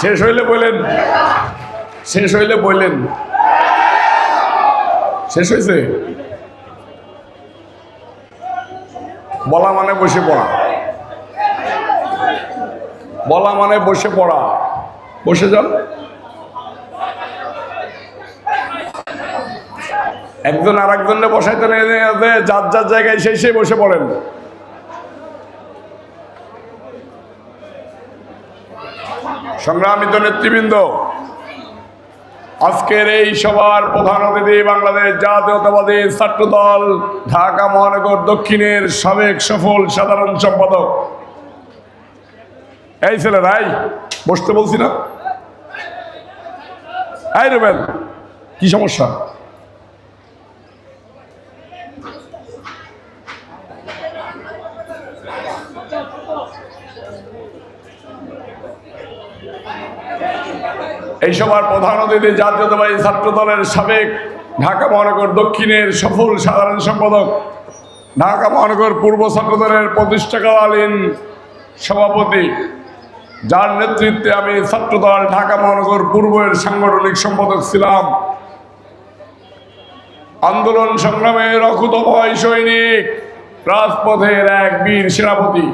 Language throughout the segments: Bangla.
শেষ হইলে বললেন শেষ হইলে বললেন শেষ হয়েছে বলা মানে বসে পড়া। বলা মানে বসে পড়া। বসে যান। একজন আর একজনে বসাইতে যার যার জায়গায় সেই সেই বসে পড়েন। সংগ্রামিত নেতৃবৃন্দ, আজকের এই সভার প্রধান অতিথি বাংলাদেশ জাতীয়তাবাদী ছাত্রদল, ঢাকা মহানগর দক্ষিণের সাবেক সফল সাধারণ সম্পাদক। এই ছেলে রাই বসতে বলছি না? এই রুবেল, কি সমস্যা? এই সভার প্রধান অতিথি জাতীয়তাবাদী ছাত্র দলের সাবেক ঢাকা মহানগর দক্ষিণের সফল সাধারণ সম্পাদক, ঢাকা মহানগর পূর্ব ছাত্র দলের প্রতিষ্ঠাকালীন সভাপতি, যার নেতৃত্বে আমি ছাত্রদল ঢাকা মহানগর পূর্বের সাংগঠনিক সম্পাদক ছিলাম। আন্দোলন সংগ্রামের অকুত ভয় সৈনিক, রাজপথের এক বীর সেনাপতি।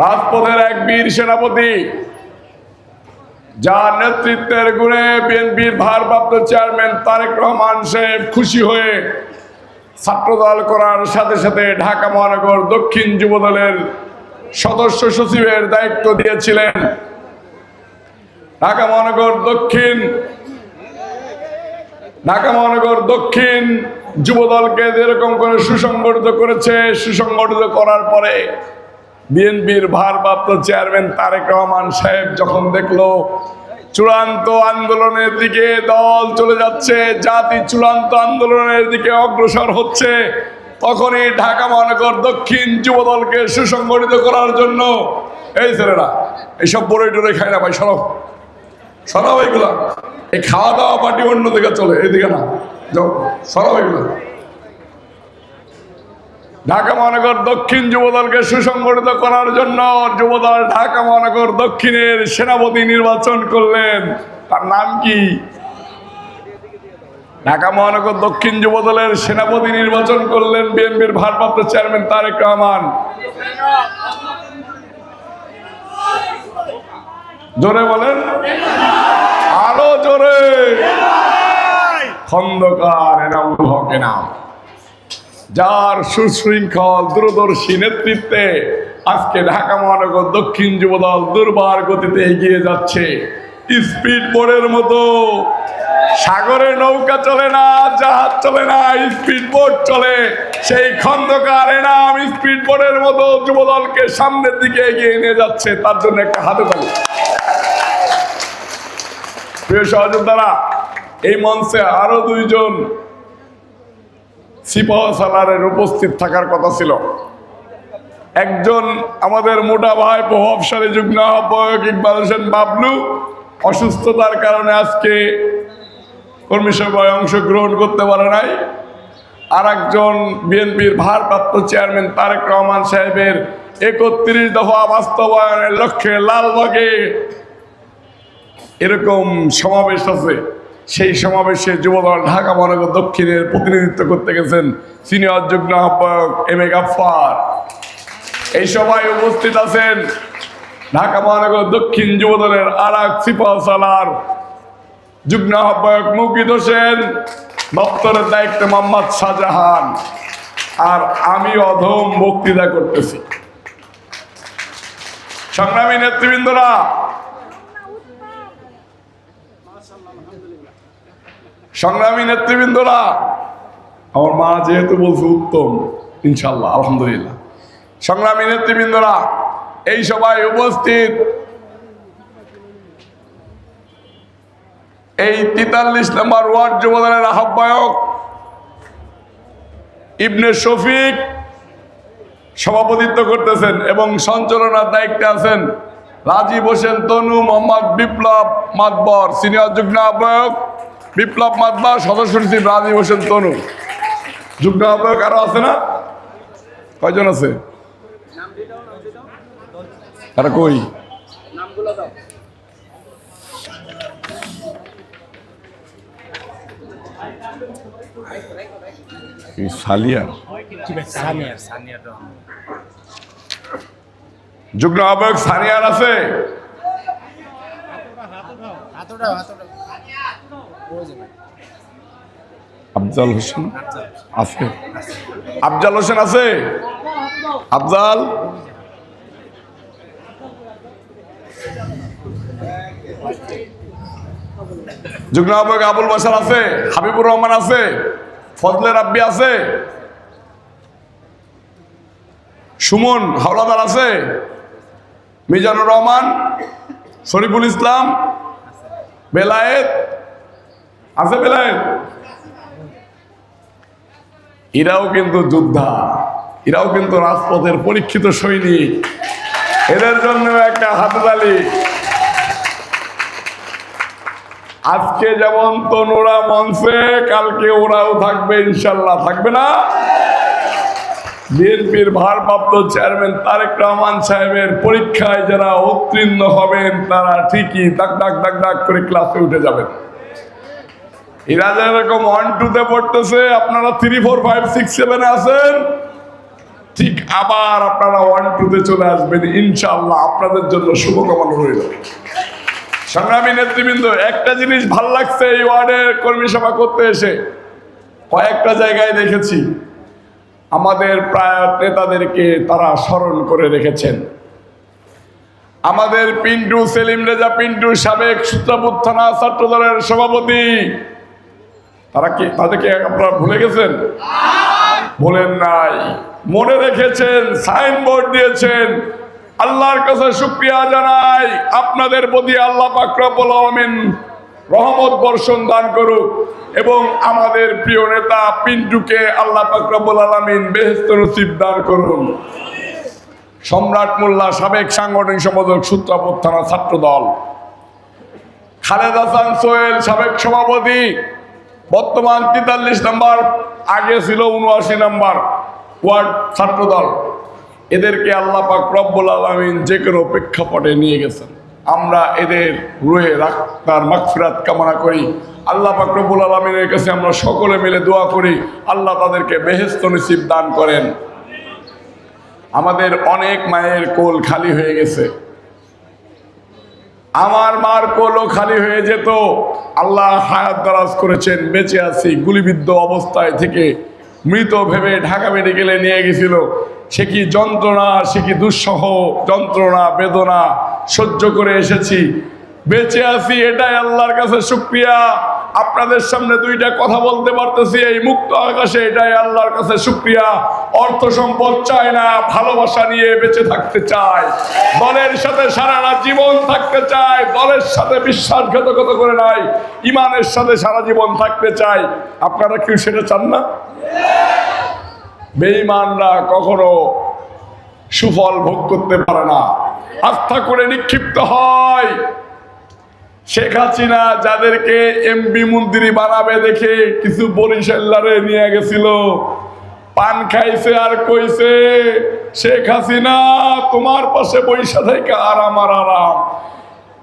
রাজপথের এক বীর সেনাপতি, যার নেতৃত্বের গুণে বিএনপির ভারপ্রাপ্ত চেয়ারম্যান তারেক রহমান সাহেব খুশি হয়ে ছাত্রদল করার সাথে সাথে ঢাকা মহানগর দক্ষিণ যুবদলের সদস্য সচিবের দায়িত্ব দিয়েছিলেন। ঢাকা মহানগর দক্ষিণ, ঢাকা মহানগর দক্ষিণ যুবদলকে যেরকম করে সুসংগঠিত করেছে, সুসংগঠিত করার পরে বিএনপির ভারপ্রাপ্ত চেয়ারম্যান তারেক রহমান সাহেব যখন দেখল চূড়ান্ত আন্দোলনের দিকে দল চলে যাচ্ছে, জাতি চূড়ান্ত আন্দোলনের দিকে অগ্রসর হচ্ছে, তখনই ঢাকা মহানগর দক্ষিণ যুবদলকে সুসংগঠিত করার জন্য, এই ছেলেরা এইসব বড়ই টরে খায় না ভাই সরব সরাও এগুলা। এই খাওয়া দাওয়া পার্টি অন্য দিকে চলে এইদিকে না। সরাও এগুলা। ঢাকা মহানগর দক্ষিণ যুবদলকে সুসংগঠিত করার জন্য যুবদল ঢাকা মহানগর দক্ষিণের সেনাপতি নির্বাচন করলেন। তার নাম কি? ঢাকা মহানগর দক্ষিণ যুবদলের সেনাপতি নির্বাচন করলেন বিএনপির ভারপ্রাপ্ত চেয়ারম্যান তারেক রহমান। জোরে বলেন। আরও জোরে। খন্দকার এনামুল হক এনাম। যার সুশৃঙ্খল, দূরদর্শী নেতৃত্বে আজকে ঢাকা মহানগর দক্ষিণ যুবদল দুর্বার গতিতে এগিয়ে যাচ্ছে। স্পিড বোর্ডের মতো। সাগরে নৌকা চলে না, জাহাজ চলে না, স্পিড বোট চলে। সেই খন্দকার এনাম স্পিড বোর্ডের মতো যুবদলকে সামনের দিকে এগিয়ে নিয়ে যাচ্ছে। তার জন্য একটা হাতে তালি। প্রিয় সহযোদ্ধারা, এই মঞ্চে আরও দুইজন সিপাহ সালারের উপস্থিত থাকার কথা ছিল। একজন আমাদের মোটা ভাই, প্রভাবশালী যুগ্ম আহ্বায়ক ইকবাল হোসেন বাবলু, অসুস্থতার কারণে আজকে কর্মী সভায় অংশগ্রহণ করতে পারে নাই। আর একজন বিএনপির ভারপ্রাপ্ত চেয়ারম্যান তারেক রহমান সাহেবের একত্রিশ দফা বাস্তবায়নের লক্ষ্যে লালবাগে এরকম সমাবেশ আছে। সেই সমাবেশে যুবদল ঢাকা মহানগর দক্ষিণের প্রতিনিধিত্ব করতে গেছেন সিনিয়র যুগ্ম আহ্বায়ক এম এ গাফার এই সভায় উপস্থিত আছেন ঢাকা মহানগর দক্ষিণ যুবদলের আর এক সিপাহ সালার যুগ্ম আহ্বায়ক মুকিদ হোসেন, দপ্তরের দায়িত্বে মোহাম্মদ শাহজাহান, আর আমি অধম বক্তৃতা করতেছি। সংগ্রামী নেতৃবৃন্দরা সংগ্রামী নেতৃবৃন্দরা, আমার মা যেহেতু বলছে উত্তম ইনশাল্লাহ আলহামদুলিল্লাহ। সংগ্রামী নেতৃবৃন্দরা, এই সবাই উপস্থিত এই তেতাল্লিশ নম্বর ওয়ার্ড যুবদলের আহ্বায়ক ইবনে শফিক সভাপতিত্ব করতেছেন এবং সঞ্চালনার দায়িত্বে আছেন রাজীব হোসেন, তনু মোহাম্মদ বিপ্লব মাতবর, সিনিয়র যুগ্ম আহ্বায়ক বিপ্লব মাতবর সদস্য সচিব রাজীব হোসেন তনু। যুগ্ম আহ্বায়ক আরও আছে না? কয়জন আছে? তারা কই? সালিয়ার যুগ্ম আহ্বায়ক সানিয়ার আছে? হাতটা হাতটা আফজাল হোসেন? আছে। আফজাল হোসেন আছে? আফজাল? আহ্বায়ক আবুল বাসার আছে? হাবিবুর রহমান আছে? ফজলে রাব্বি আছে? সুমন হাওলাদার আছে? মিজানুর রহমান? শরীফুল ইসলাম? বেলায়েত? আছে বেলায়েত এরাও কিন্তু যোদ্ধা এরাও কিন্তু রাজপথের পরীক্ষিত সৈনিক। এদের জন্য একটা হাততালি। আজকে যেমন তনুরা মঞ্চে কালকে ওরাও থাকবে, ইনশাল্লাহ থাকবে না। বিএনপির ভারপ্রাপ্ত চেয়ারম্যান তারেক রহমান সাহেবের পরীক্ষায় যারা উত্তীর্ণ হবেন, তারা ঠিকই দাগ দাগ দাগ দাগ করে ক্লাসে উঠে যাবেন। এরা যেরকম ওয়ান টুতে পড়তেছে, আপনারা থ্রি ফোর ফাইভ সিক্স সেভেনে আছেন, ঠিক আবার আপনারা ওয়ান টুতে চলে আসবেন ইনশাল্লাহ আপনাদের জন্য শুভকামনা রইল। সংগ্রামী নেতৃবৃন্দ, একটা জিনিস ভালো লাগছে এই ওয়ার্ডের কর্মী সভা করতে এসে। কয়েকটা জায়গায় দেখেছি, আমাদের প্রায় নেতাদেরকে তারা স্মরণ করে রেখেছেন। আমাদের পিন্টু, সেলিম রেজা পিন্টু সাবেক সূত্রাপুর থানা ছাত্র দলের সভাপতি তারা কি তাদেরকে আপনারা ভুলে গেছেন? বলেন নাই। মনে রেখেছেন, সাইনবোর্ড দিয়েছেন। আল্লাহর কাছে শুক্রিয়া জানাই। আপনাদের প্রতি আল্লাহ পাকরাবুল আলমিন রহমত বর্ষণ দান করুক এবং আমাদের প্রিয় নেতা পিন্টুকে আল্লাহ পাকরাবুল আলমিন বেহেস্ত দান করুন। সম্রাট মোল্লা, সাবেক সাংগঠনিক সম্পাদক, সূত্রাপদ থানা ছাত্র দল খালেদ হাসান সোহেল, সাবেক সভাপতি বর্তমান তেতাল্লিশ নাম্বার, আগে ছিল উনআশি নাম্বার ওয়ার্ড ছাত্রদল। এদেরকে আল্লাহ পাক রব্বুল আলমিন যে কোনো প্রেক্ষাপটে নিয়ে গেছেন। আমরা এদের রুয়ে রাখতার মাগফিরাত কামনা করি। আল্লাহ পাক রব্বুল আলমিনের কাছে আমরা সকলে মিলে দোয়া করি, আল্লাহ তাদেরকে বেহেস্ত নসিব দান করেন। আমাদের অনেক মায়ের কোল খালি হয়ে গেছে। আমার মার কোলো খালি হয়ে যেত। আল্লাহ হায়াত দারাজ করেছেন, বেঁচে আছি, গুলিবিদ্ধ অবস্থায় থেকে। মৃত ভেবে ঢাকা মেডিকেলে নিয়ে গেছিল। সে কি যন্ত্রণা, সে কি দুঃসহ যন্ত্রণা, বেদনা সহ্য করে এসেছি। বেঁচে আছি, এটাই আল্লাহর কাছে শুক্রিয়া। আপনাদের সামনে দুইটা কথা বলতে পারতেছি, এই মুক্ত আকাশে এটাই আল্লাহর কাছে শুক্রিয়া। অর্থ সম্পদ চায় না, ভালোবাসা নিয়ে বেঁচে থাকতে চায়। দলের সাথে সারা জীবন থাকতে চায় দলের সাথে বিশ্বাসঘাতকতা করে নাই, ইমানের সাথে সারা জীবন থাকতে চায়। আপনারা কি সেটা চান না? বেঈমানরা কখনো সুফল ভোগ করতে পারে না। আস্থা করে নিক্ষিপ্ত হয়। শেখ হাসিনা যাদেরকে এমপি মন্ত্রী বানাবে দেখে কিছু বরিশাল্লারে নিয়ে গেছিল। পান খাইছে আর কইছে, শেখ হাসিনা, তোমার পাশে বৈশা থেকে আরাম আর আরাম।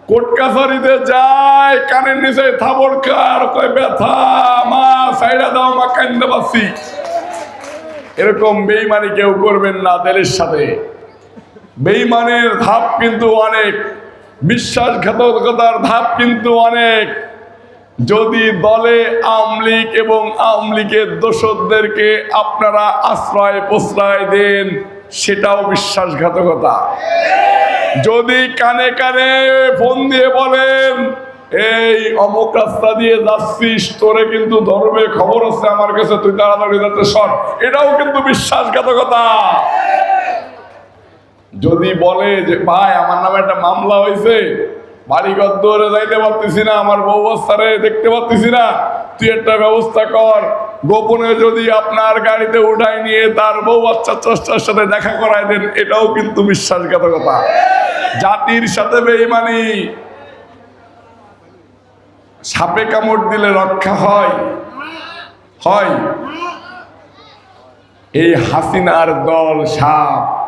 কোর্ট কাছারিতে যায় কানের নিচে থাবর কার, কয়, ব্যথা, মা, সাইডা দাও, মা, কান্দে পাচ্ছি এরকম বেইমানি কেউ করবেন না দেলের সাথে। বেইমানের ধাপ কিন্তু অনেক। বিশ্বাসঘাতকতার ধাপ কিন্তু অনেক। যদি দলে আমলিক এবং আমলিকের দোষদেরকে আপনারা আশ্রয় প্রশ্রয় দেন, সেটাও বিশ্বাসঘাতকতা। যদি কানে কানে ফোন দিয়ে বলেন, এই অমুক রাস্তা দিয়ে যাচ্ছিস, তোরে কিন্তু ধর্মে খবর আছে আমার কাছে, তুই তাড়াতাড়ি যাতে সর। এটাও কিন্তু বিশ্বাসঘাতকতা। যদি বলে যে, ভাই, আমার নামে একটা মামলা হয়েছে, বাড়িঘর দৌড়ে যাইতে পারতেছি না, আমার বউ বাচ্চারে দেখতে পারতেছি না, তুই একটা ব্যবস্থা কর। গোপনে যদি আপনার গাড়িতে উঠাই নিয়ে তার বউ বাচ্চা চেষ্টার সাথে দেখা করায় দেন, এটাও কিন্তু বিশ্বাসঘাতকতা। জাতির সাথে বেইমানি। সাপে কামড় দিলে রক্ষা হয়। হয়। এই হাসিনার দল সাপ।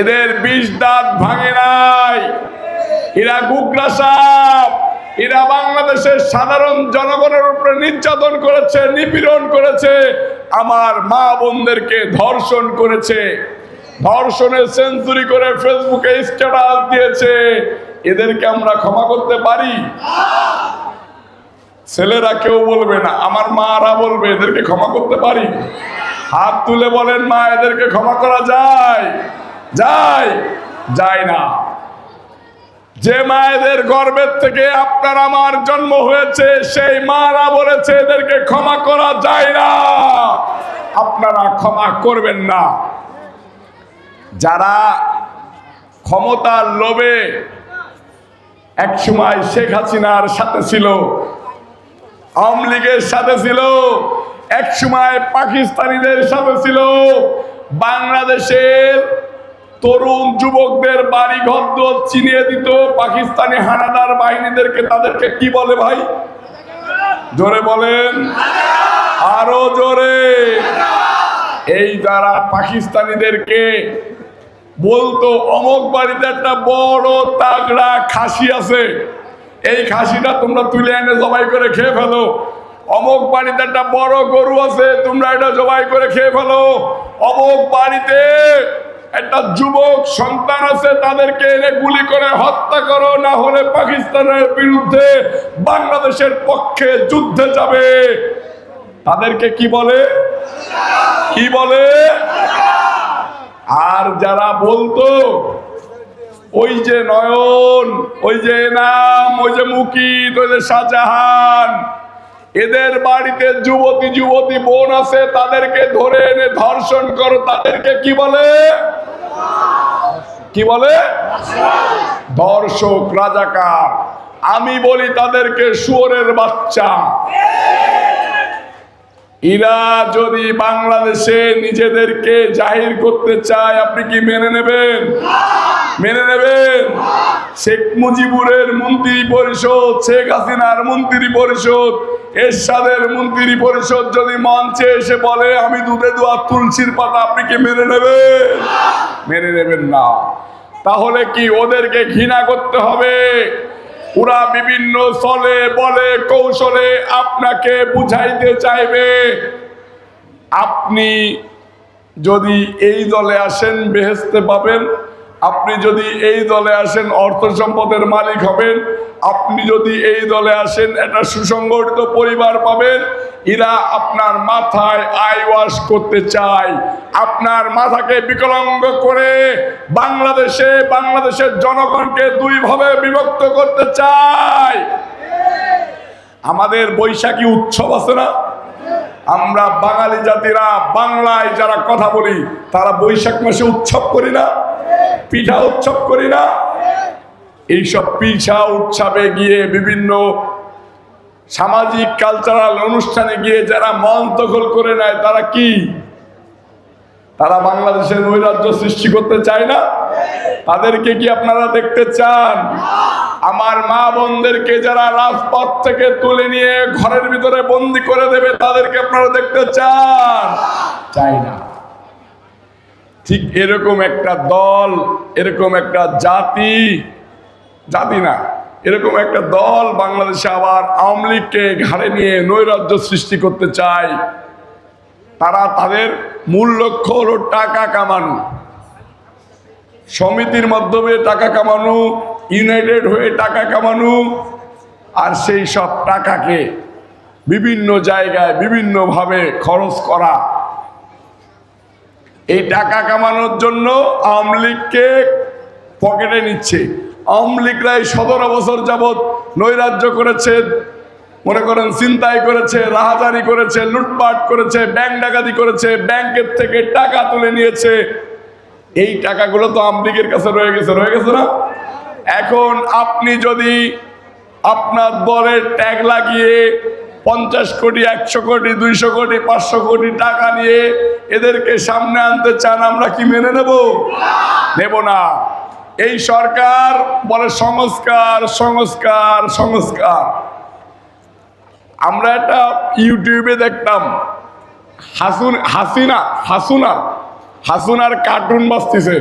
এদের বিষ দাঁত ভাঙে নাই। এরা গুগরা সাপ। এরা বাংলাদেশের সাধারণ জনগণের উপরে নির্যাতন করেছে, নিপীড়ন করেছে। আমার মা বোনদেরকে ধর্ষণ করেছে। ধর্ষণের সেঞ্চুরি করে ফেসবুকে স্ট্যাটাস দিয়েছে। এদেরকে আমরা ক্ষমা করতে পারি? ছেলেরা কেউ বলবে না, আমার মারা বলবে, এদেরকে ক্ষমা করতে পারি? হাত তুলে বলেন মা, এদেরকে ক্ষমা করা যায়। যায় যায় না। যে মায়েদের গর্ভের থেকে আপনার আমার জন্ম হয়েছে, সেই মারা বলেছে, এদেরকে ক্ষমা করা যায় না। আপনারা ক্ষমা করবেন না। যারা ক্ষমতার লোভে একসময় শেখ হাসিনার সাথে ছিল, আওয়ামী লীগের সাথে ছিল, এক সময় পাকিস্তানিদের সাথে ছিল, বাংলাদেশের তরুণ যুবকদের বাড়ি ঘর চিনিয়ে দিত। পাকিস্তানি হানাদার বাহিনীদেরকে তাদেরকে কি বলে ভাই? জোরে বলেন। আরও জোরে। এই যারা পাকিস্তানিদেরকে বলতো, অমক বাড়িতে একটা বড় তাগড়া খাসি আছে। এই খাসিটা তোমরা তুলে এনে জবাই করে খেয়ে ফেলো। অমক বাড়িতে একটা বড় গরু আছে, তোমরা এটা জবাই করে খেয়ে ফেলো। অমক বাড়িতে একটা যুবক, সন্তান আছে, তাদেরকে এনে গুলি করে হত্যা করো, না হলে পাকিস্তানের বিরুদ্ধে বাংলাদেশের পক্ষে যুদ্ধে যাবে। তাদেরকে কি বলে? কি বলে? আর যারা বলতো, ওই যে নয়ন, ওই যে নাম ওই যে মুকিত, ওই যে শাহজাহান এদের বাড়িতে যুবতী যুবতী বোন আছে, তাদেরকে ধরে এনে ধর্ষণ করো। তাদেরকে কি বলে? কি বলে? দর্শক রাজাকার। আমি বলি তাদেরকে শুয়োরের বাচ্চা। এরা যদি বাংলাদেশে নিজেদেরকে জাহির করতে চায়, আপনি কি মেনে নেবেন? মেনে নেবেন? শেখ মুজিবুরের মন্ত্রী পরিষদ, শেখ হাসিনার মন্ত্রী পরিষদ এরশাদের মন্ত্রী পরিষদ যদি মঞ্চে এসে বলে, আমি দুধে দোয়া তুলসীর পাতা, আপনি কি মেনে নেবেন? মেনে নেবেন না। তাহলে কি ওদেরকে ঘৃণা করতে হবে? ওরা বিভিন্ন চলে বলে, কৌশলে আপনাকে বুঝাইতে চাইবে। আপনি যদি এই দলে আসেন বেহেস্তে পাবেন। আপনি যদি এই দলে আসেন, অর্থ সম্পদের মালিক হবেন। আপনি যদি এই দলে আসেন এটা সুসংগঠিত পরিবার পাবেন। এরা আপনার মাথায় আই ওয়াশ করতে চায়। আপনার মাথাকে বিকলাঙ্গ করে বাংলাদেশে, বাংলাদেশের জনগণকে দুই ভাবে বিভক্ত করতে চায়। আমাদের বৈশাখী উৎসব আছে না? আমরা বাঙালি জাতিরা বাংলায় যারা কথা বলি, তারা বৈশাখ মাসে উৎসব করি না? পিঠা উৎসব করি না। এইসব পিঠা উৎসবে গিয়ে বিভিন্ন সামাজিক কালচারাল অনুষ্ঠানে গিয়ে যারা মন দখল করে নেয়, তারা কি? তারা বাংলাদেশের নৈরাজ্য সৃষ্টি করতে চায় না? তাদেরকে কি আপনারা দেখতে চান? আমার মা বোনদেরকে যারা রাজপথ থেকে তুলে নিয়ে ঘরের ভিতরে বন্দি করে দেবে, তাদেরকে আপনারা দেখতে চান? চাই না। ঠিক এরকম একটা দল, এরকম একটা জাতি জাতি না, এরকম একটা দল বাংলাদেশে আবার আওয়ামী লীগকে ঘাড়ে নিয়ে নৈরাজ্য সৃষ্টি করতে চায়। তারা তাদের মূল লক্ষ্য হলো টাকা কামানো। সমিতির মাধ্যমে টাকা কামানো, ইউনাইটেড হয়ে টাকা কামানো, আর সেই সব টাকাকে বিভিন্ন জায়গায় বিভিন্নভাবে খরচ করা। এই টাকা কামানোর জন্য আওয়ামী লীগকে পকেটে নিচ্ছে। আওয়ামী লীগরাই সতেরো বছর যাবৎ নৈরাজ্য করেছে, মনে করেন চিন্তাই করেছে, রাহাজারি করেছে, লুটপাট করেছে, ব্যাংক ডাকাতি করেছে, ব্যাংকের থেকে টাকা তুলে নিয়েছে। এই টাকাগুলো তো আওয়ামী লীগের কাছে রয়ে গেছে রয়ে গেছে না? এখন আপনি যদি আপনার দলের ট্যাগ লাগিয়ে পঞ্চাশ কোটি, একশো কোটি, দুইশো কোটি, পাঁচশো কোটি টাকা নিয়ে এদেরকে সামনে আনতে চান, আমরা কি মেনে নেব? নেব না। এই সরকার বলে সংস্কার সংস্কার সংস্কার। আমরা একটা ইউটিউবে দেখতাম, হাসুন, হাসিনা, হাসুনা, হাসুনার কার্টুন বাজতেছে।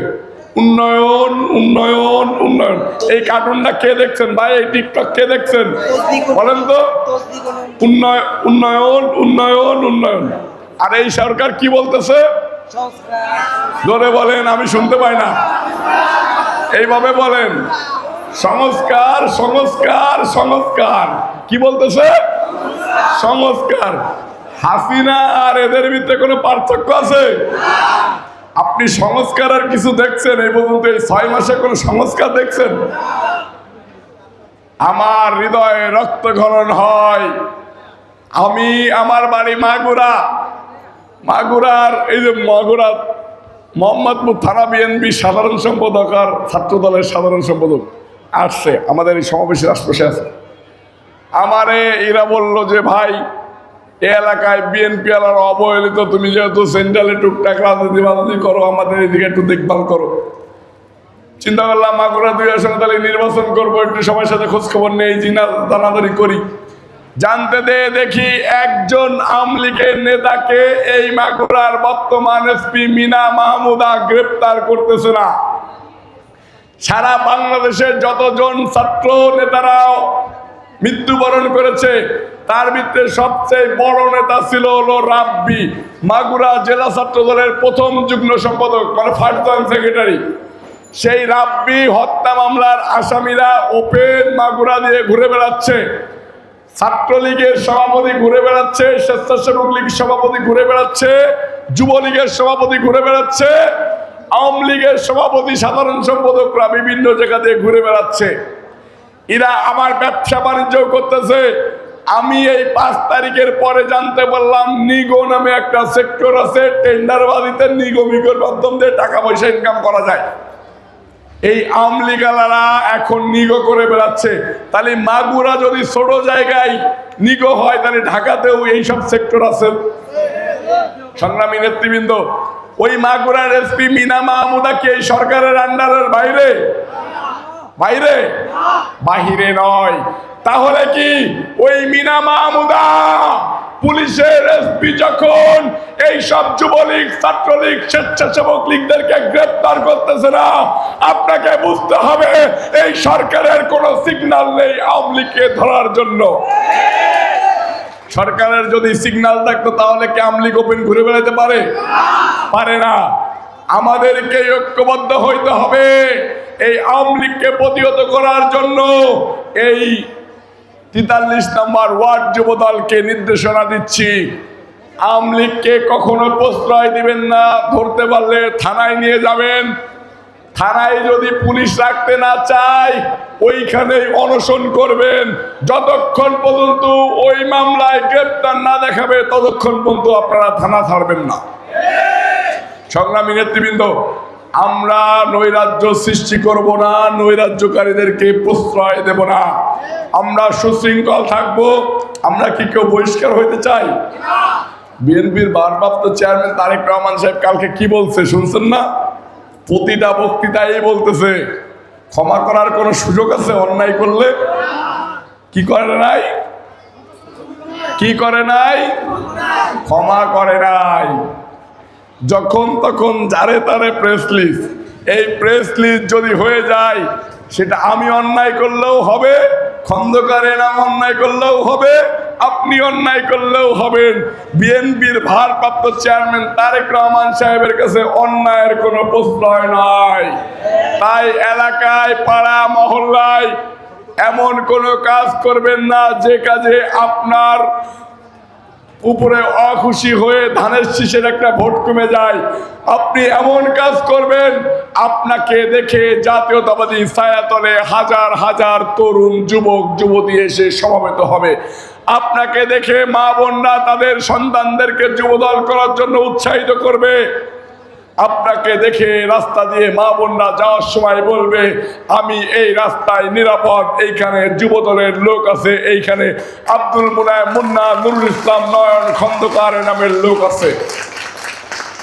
উন্নয়ন উন্নয়ন উন্নয়ন। এই কার্টুনটা কে দেখছেন ভাই? এই টিকটক কে দেখছেন? বলেন তো। উন্নয়ন উন্নয়ন উন্নয়ন উন্নয়ন। আর এই সরকার কি বলতেছে? ধরে বলেন আমি শুনতে পাই না। এইভাবে বলেন। সংস্কার সংস্কার সংস্কার। কি বলতেছে? সংস্কার। হাসিনা আর এদের ভিতরে কোনো পার্থক্য আছে? আপনি সংস্কার আর কিছু দেখছেন? এই পর্যন্ত এই ছয় মাসে কোনো সংস্কার দেখছেন? আমার হৃদয়ে রক্তক্ষরণ হয়। আমি আমার বাড়ি মাগুরা। মাগুরার, এই যে মাগুরা, মোহাম্মদপুর থানা বিএনপি সাধারণ সম্পাদক আর ছাত্র দলের সাধারণ সম্পাদক আসছে। আমাদের এই সমাবেশের আশপাশে আছে। আমারে এরা বলল যে, ভাই এলাকায় বিএনপি আলার অবহেলিত তুমি যেহেতু সেন্ট্রালে টুকটাক রাজনীতি বাজনীতি করো, আমাদের এদিকে একটু দেখভাল করো। চিন্তা করলাম, মাগুরা দুই আসনে তাহলে নির্বাচন করব, একটু সবার সাথে খোঁজ খবর নেই জিনা দানাদারি করি। জানতে দে দেখি একজন আমলিকের নেতাকে এই মাগুরার বর্তমান এসপি মিনা মাহমুদা গ্রেপ্তার করতেছে না। সারা বাংলাদেশের যতজন ছাত্র নেতারাও মৃত্যুবরণ করেছে তার ভিতরে সবচেয়ে বড় নেতা ছিল হলো রাব্বি। মাগুরা জেলা ছাত্র দলের প্রথম যুগ্ম সম্পাদক মানে ফার্স্ট সেক্রেটারি সেই রাব্বি হত্যা মামলার আসামিরা ওপেন মাগুরা দিয়ে ঘুরে বেড়াচ্ছে। ছাত্রলীগের সভাপতি ঘুরে বেড়াচ্ছে, স্বেচ্ছাসেবক লীগ সভাপতি ঘুরে বেড়াচ্ছে, যুবলীগের সভাপতি ঘুরে বেড়াচ্ছে, আওয়ামী লীগের সভাপতি, সাধারণ সম্পাদকরা বিভিন্ন জায়গা দিয়ে ঘুরে বেড়াচ্ছে। এরা আমার ব্যবসা বাণিজ্য করতেছে আমি এই পাঁচ তারিখের পরে জানতে পারলাম নিগো নামে একটা সেক্টর আছে টেন্ডারবাদিতে নিগো মিগোর মাধ্যম দিয়ে টাকা পয়সা ইনকাম করা যায়। এই আমলিগালারা এখন নিগো করে বেড়াচ্ছে। তাহলে মাগুরা যদি ছোট জায়গায় নিগো হয়, তাহলে ঢাকাতেও এইসব সেক্টর আছে। সংগ্রামী নেতৃবৃন্দ, ওই মাগুরার এসপি মিনা মাহমুদা কি এই সরকারের আন্ডারের বাইরে? বাইরে? বাহিরে নয়। তাহলে কি ওই মিনা মাহমুদা, পুলিশের এসপি যখন এই সব যুবলীগ, ছাত্রলীগ, স্বেচ্ছাসেবক লীগদেরকে গ্রেপ্তার করতেছে না, আপনাকে বুঝতে হবে এই সরকারের কোনো সিগনাল নেই আওয়ামী লীগকে ধরার জন্য। সরকারের যদি সিগন্যাল থাকতো তাহলে কি আওয়ামী লীগ ওপেন ঘুরে বেড়াতে পারে? পারে না। আমাদেরকে ঐক্যবদ্ধ হইতে হবে। এই আওয়ামী লীগকে প্রতিহত করার জন্য এই তেতাল্লিশ নম্বর ওয়ার্ড যুবদলকে নির্দেশনা দিচ্ছি। আওয়ামী লীগকে কখনো প্রশ্রয় দিবেন না, ধরতে পারলে থানায় নিয়ে যাবেন। থানায় যদি পুলিশ রাখতে না চায়, ওইখানেই অনশন করবেন। যতক্ষণ পর্যন্ত ওই মামলায় গ্রেপ্তার না দেখাবে, ততক্ষণ পর্যন্ত আপনারা থানা ছাড়বেন না। সংগ্রামী নেতৃবৃন্দ, আমরা নৈরাজ্য সৃষ্টি করব না, নৈরাজ্যকারীদেরকে প্রশ্রয় দেব না। আমরা সুশৃঙ্খল থাকব, আমরা কি কেউ বহিষ্কার হইতে চাই? বিএনপির ভারপ্রাপ্ত চেয়ারম্যান তারেক রহমান সাহেব কালকে কি বলছে শুনছেন না? প্রতিটা বক্তৃতায় বলতেছে, ক্ষমা করার কোনো সুযোগ আছে অন্যায় করলে? কি করে নাই? কি করে নাই? ক্ষমা করে নাই। যখন তখন যারে তারে প্রেস লিস্ট এই প্রেস লিস্ট যদি হয়ে যায়, সেটা আমি অন্যায় করলেও হবে খন্দকারে নাম অন্যায় করলেও হবে, আপনি অন্যায় করলেও হবেন। বিএনপির ভারপ্রাপ্ত চেয়ারম্যান তারেক রহমান সাহেবের কাছে অন্যায়ের কোনো প্রশ্রয় নাই। তাই এলাকায়, পাড়া, মহল্লায় এমন কোনো কাজ করবেন না, যে কাজে আপনার উপরে অখুশি হয়ে ধানের শীষের একটা ভোট কমে যায়। আপনি এমন কাজ করবেন, আপনাকে দেখে জাতীয়তাবাদী ছায়াতলে হাজার হাজার তরুণ যুবক, যুবতী এসে সমবেত হবে। আপনাকে দেখে মা বোনরা তাদের সন্তানদেরকে যুবদল করার জন্য উৎসাহিত করবে। আপনাকে দেখে রাস্তা দিয়ে মা বোনরা যাওয়ার সময় বলবে, আমি এই রাস্তায় নিরাপদ, এইখানে যুবদলের লোক আছে, এইখানে আব্দুল মুনায় মুন্না নুরুল ইসলাম নয়ন খন্দকার নামের লোক আছে।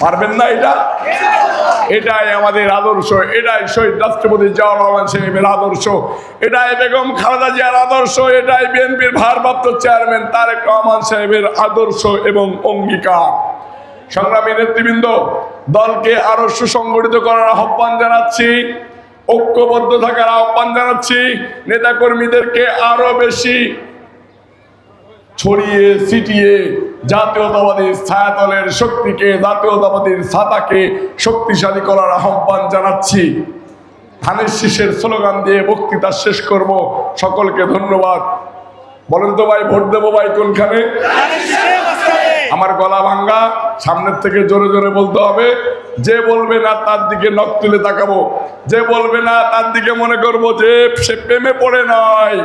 পারবেন না এটা? এটাই আমাদের আদর্শ, এটাই শহীদ রাষ্ট্রপতি জিয়াউর রহমান সাহেবের আদর্শ, এটাই বেগম খালেদা জিয়ার আদর্শ, এটাই বিএনপির ভারপ্রাপ্ত চেয়ারম্যান তারেক রহমান সাহেবের আদর্শ এবং অঙ্গীকার। সংগ্রামী নেতৃবৃন্দ, দলকে আরও সুসংগঠিত করার আহ্বান জানাচ্ছি, ঐক্যবদ্ধ থাকার আহ্বান জানাচ্ছি, নেতাকর্মীদেরকে আরও বেশি ছড়িয়ে ছিটিয়ে জাতীয়তাবাদী ছায়াতলের শক্তিকে, জাতীয়তাবাদীর ছাতাকে শক্তিশালী করার আহ্বান জানাচ্ছি। ধানের শীষের স্লোগান দিয়ে বক্তৃতা শেষ করব। সকলকে ধন্যবাদ। বলেন তো ভাই, ভোট দেবো ভাই কোনখানে? আমার গলা ভাঙ্গা, সামনের থেকে জোরে জোরে বলতে হবে, যে বলবে না তার দিকে নখ তুলে তাকাবো, যে বলবে না তার দিকে মনে করব যে সে প্রেমে পড়ে নয়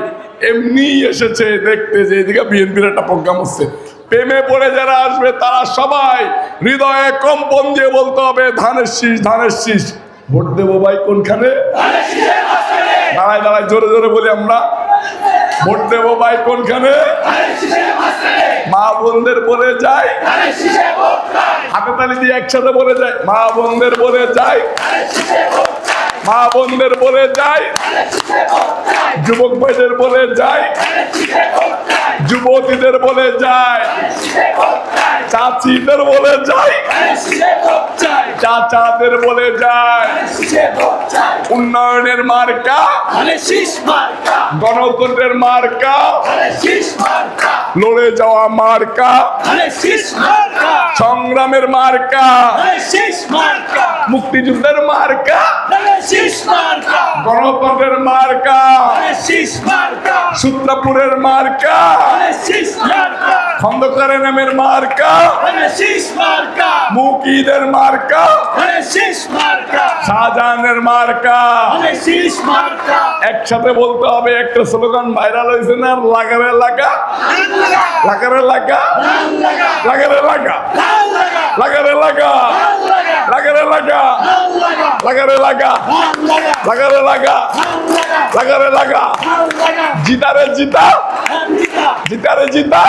এমনি এসেছে, দেখতে যে এদিকে বিএনপির একটা প্রোগ্রাম হচ্ছে। প্রেমে পড়ে যারা আসবে, তারা সবাই হৃদয়ে কম্পন দিয়ে বলতে হবে, ধানের শীষ ধানের শীষ। ভোট দেবো ভাই কোনখানে? দাঁড়ায় দাঁড়ায় জোরে জোরে বলি আমরা। ভোট দেবো ভাই কোনখানে? মা বোনদের বলে যায়। হাতে তালি দিয়ে একসাথে বলে যায় মা বোনদের বলে যায়। মা বোনদের বলে যায়। যুবক ভাইদের বলে যায়। যুবতীদের বলে যায় চাচিদের বলে যায় চাচাদের বলে যায় উন্নয়নের মার্কা গণতন্ত্রের মার্কা লড়ে যাওয়া মার্কা সংগ্রামের মার্কা মুক্তিযুদ্ধের মার্কা গণতন্ত্রের মার্কা সূত্রাপুরের মার্কা। খন্দকারের নামের মার্কা মুকিদের মার্কা শাহজাহানের মার্কা একসাথে বলতে হবে একটা স্লোগান ভাইরাল হয়েছে না লাগারে লাগা লাগারে লাগা লাগারে লাগা লাগারে লাগা লাগারে লাগা লাগারে লাগা লাগারে লাগা লাগারে লাগা জিতারে জিতা জিতা রে জিতা।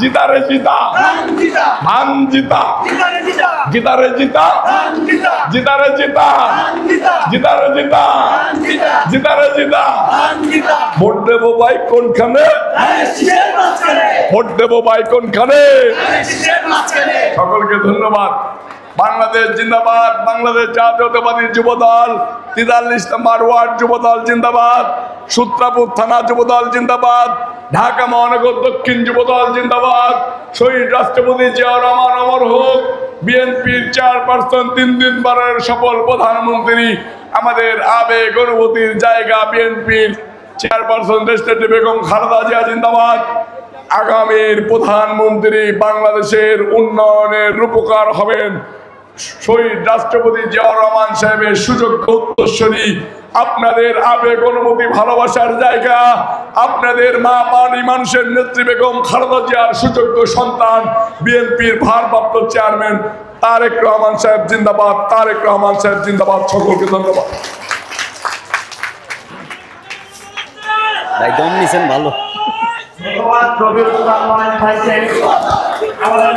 জিতা। রে জিতা। ভান জিতা। জিতা। রে জিতা। জিতা রে জিতা। জিতা। রে জিতা। জিতা। রে জিতা। ভোট দেবো ভাই কোনখানে? ভোট দেবো ভাই কোনখানে? সকলকে ধন্যবাদ। বাংলাদেশ জিন্দাবাদ, বাংলাদেশ জাতীয়তাবাদী যুব দল তেতাল্লিশ নম্বর ওয়ার্ড যুবদল জিন্দাবাদ, সূত্রাপুর থানা যুবদল জিন্দাবাদ, ঢাকা মহানগর দক্ষিণ যুবদল জিন্দাবাদ, শহীদ রাষ্ট্রপতি জিয়া অমর হোক, বিএনপির চেয়ারপারসন তিন দিন বারের সফল প্রধানমন্ত্রী, আমাদের আবেগ অনুভূতির জায়গা বিএনপির চেয়ারপারসন দেশনেত্রী বেগম খালেদা জিয়া জিন্দাবাদ। আগামীর প্রধানমন্ত্রী বাংলাদেশের উন্নয়নের রূপকার হবেন শহীদ রাষ্ট্রপতি জিয়াউর রহমান সাহেবের সুযোগ্য উত্তরস্বরী আপনাদের আবেগ অনুমতি ভালোবাসার জায়গা। আপনাদের মা পানি মানুষের নেত্রী বেগম খালেদা জিয়ার সুযোগ্য সন্তান বিএনপির ভারপ্রাপ্ত চেয়ারম্যান তারেক রহমান সাহেব জিন্দাবাদ। তারেক রহমান সাহেব জিন্দাবাদ। সকলকে ধন্যবাদ। ভাই দম নিছেন ভালো। ধন্যবাদ। রবিউল আমাদের